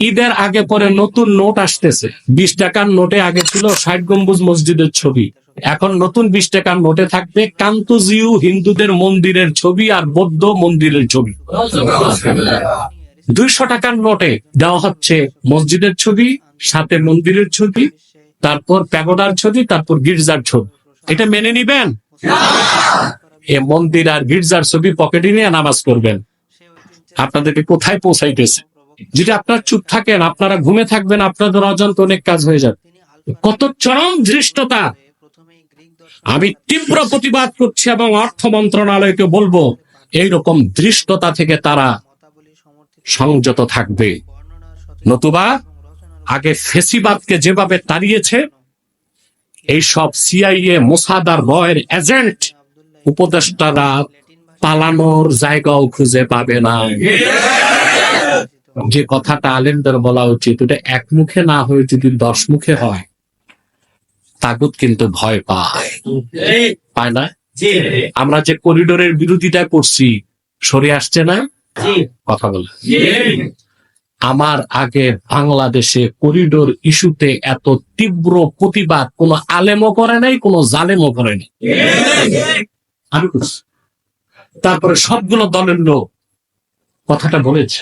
ঈদের আগে পরে নতুন নোট আসতেছে। বিশ টাকার নোটে আগে ছিল ষাট গম্বুজ মসজিদের ছবি। এখন নতুন বিশ টাকার নোটে থাকবে কান্তজিউ হিন্দুদের মন্দিরের ছবি আর বৌদ্ধ মন্দিরের ছবি। দুইশো টাকার নোটে দেওয়া হচ্ছে মসজিদের ছবি, সাথে মন্দিরের ছবি, তারপর প্যাগোডার ছবি, তারপর গির্জার ছবি। এটা মেনে নিবেন? এ মন্দির আর গির্জার ছবি পকেটে নিয়ে নামাজ করবেন আপনাদেরকে কোথায় পৌঁছাইতেছে? যদি আপনার চুপ থাকেন, আপনারা ঘুমে থাকবেন, আপনাদের অজান্ত অনেক কাজ হয়ে যাবে। কত চরম ধৃষ্টতা। আমি তীব্র প্রতিবাদ করছি এবং অর্থ মন্ত্রণালয়কে বলব, এইরকম ধৃষ্টতা থেকে তারা সংযত থাকবে। নতুবা, আগে ফেসিবাদকে যেভাবে তাড়িয়েছে, এই সব সিআইএ মোসাদার রয়ের এজেন্ট উপদেষ্টারা পালানোর জায়গাও খুঁজে পাবে না। যে কথাটা আলেমদের বলা উচিত ওটা এক মুখে না হয়ে যদি দশ মুখে হয় তাগুত কিন্তু ভয় পায়। পায় না? আমরা যে করিডোরের বিরোধিতা করছি সরে আসছে না? কথা বলে। আমার আগে বাংলাদেশে করিডোর ইস্যুতে এত তীব্র প্রতিবাদ কোন আলেমও করে নাই কোন জালেমও করে নাই। আমি তারপরে সবগুলো দলের লোক কথাটা বলেছে।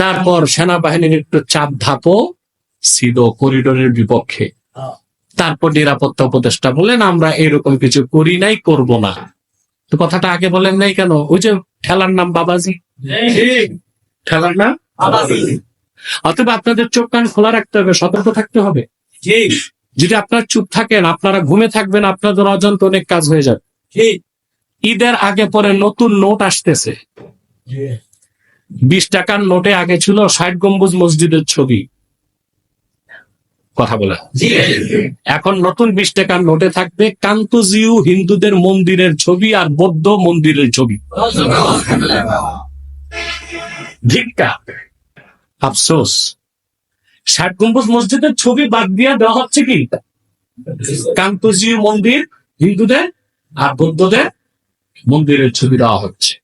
তারপর সেনাবাহিনীর একটু চাপ ধাপও ছিল করিডোরের বিপক্ষে। তারপর নিরাপত্তা উপদেষ্টা বলেন আমরা এরকম কিছু করি নাই করব না। তো কথাটা আগে বলেন নাই কেন? ওই যে ঠেলার নাম বাবাজি। ঠেলার নাম? অথবা আপনাদের চোখ কান খোলা রাখতে হবে সতর্ক থাকতে হবে। যদি আপনার চুপ থাকেন আপনারা ঘুমে থাকবেন আপনাদের অজান্ত অনেক কাজ হয়ে যাবে। ঈদের আগে পরে নতুন নোট আসতেছে। বিশ টাকার নোটে আগে ছিল ষাট গম্বুজ মসজিদের ছবি। কথা বলে। এখন নতুন বিশ টাকার নোটে থাকবে কান্তজিউ হিন্দুদের মন্দিরের ছবি আর বৌদ্ধ মন্দিরের ছবি। ধিক্কা আফসোস। ষাট গম্বুজ মসজিদের ছবি বাদ দিয়ে দেওয়া হচ্ছে কি? কান্তজিউ মন্দির হিন্দুদের আর বৌদ্ধদের মন্দিরের ছবি দেওয়া হচ্ছে।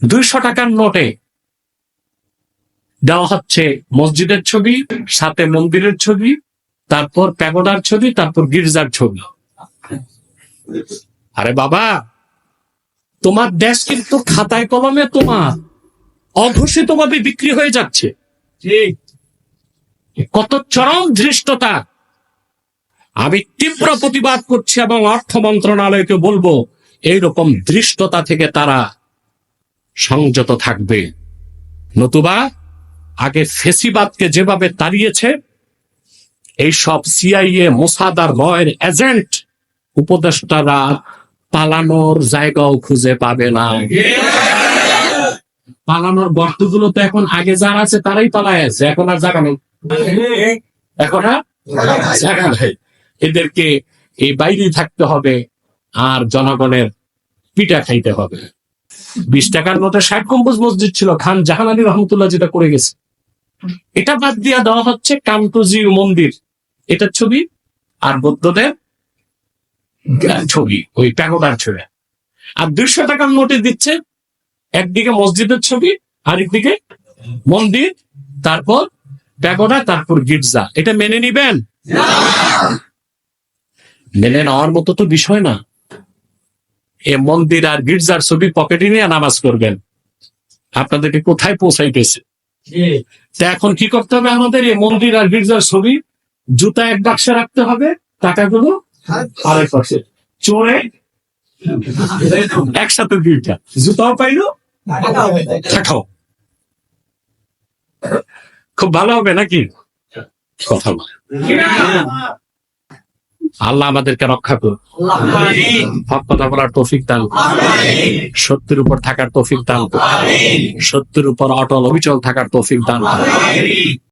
দুইশো টাকার নোটে দেওয়া হচ্ছে মসজিদের ছবি সাথে মন্দিরের ছবি তারপর প্যাগোডার ছবি তারপর গির্জার ছবি। আরে বাবা তোমার দেশ কিন্তু খাতায় কলমে তোমার অঘোষিত ভাবে বিক্রি হয়ে যাচ্ছে। কত চরম ধৃষ্টতা। আমি তীব্র প্রতিবাদ করছি এবং অর্থ মন্ত্রণালয়কে বলব এইরকম ধৃষ্টতা থেকে তারা সংযত থাকবে। নতুবা, আগে ফেসিবাদকে যেভাবে তাড়িয়েছে এই সব সিআইএ মোসাদার রয়ের এজেন্ট উপদেষ্টারা পালানোর জায়গাও খুঁজে পাবে না। পালানোর গর্তগুলো তো এখন আগে যারা আছে তারাই পালায় আছে, এখন আর জায়গা নেই। এখন আর জায়গা নেই। এদেরকে এই বাইরে থাকতে হবে আর জনগণের পিঠা খাইতে হবে। বিশ টাকার নোটে ষাট কম্পোজ মসজিদ ছিল খান জাহান আলী রহমতুল্লাহ যেটা করে গেছে। এটা বাদ দিয়া দেওয়া হচ্ছে কান্তজি মন্দির। এটার ছবি আর বৌদ্ধদের ছবি ওই প্যাগোডার ছবি। আর দুইশো টাকার নোটে দিচ্ছে একদিকে মসজিদের ছবি আর একদিকে মন্দির তারপর প্যাগোডা তারপর গির্জা। এটা মেনে নিবেন? মেনে নেওয়ার মতো তো বিষয় না। এ মন্দির আর গির্জার ছবি পকেটে নিয়ে নামাজ করবেন। আপনাদেরকে কোথায় পৌঁছাইতেছে? তা এখন কি করতে হবে আমাদের? এই মন্দির আর গির্জার ছবি জুতা এক বাক্সে রাখতে হবে টাকাগুলো আরেক পাশে চোরে একসাথে দুইটা। জুতাও পাইলো টাকাও খুব ভালো হবে নাকি? কথা বলে। আল্লাহ আমাদেরকে রক্ষা করুন। হক কথা বলার তৌফিক দান। সত্যের উপর থাকার তৌফিক দান সত্যের উপর অটল অবিচল থাকার তৌফিক দান।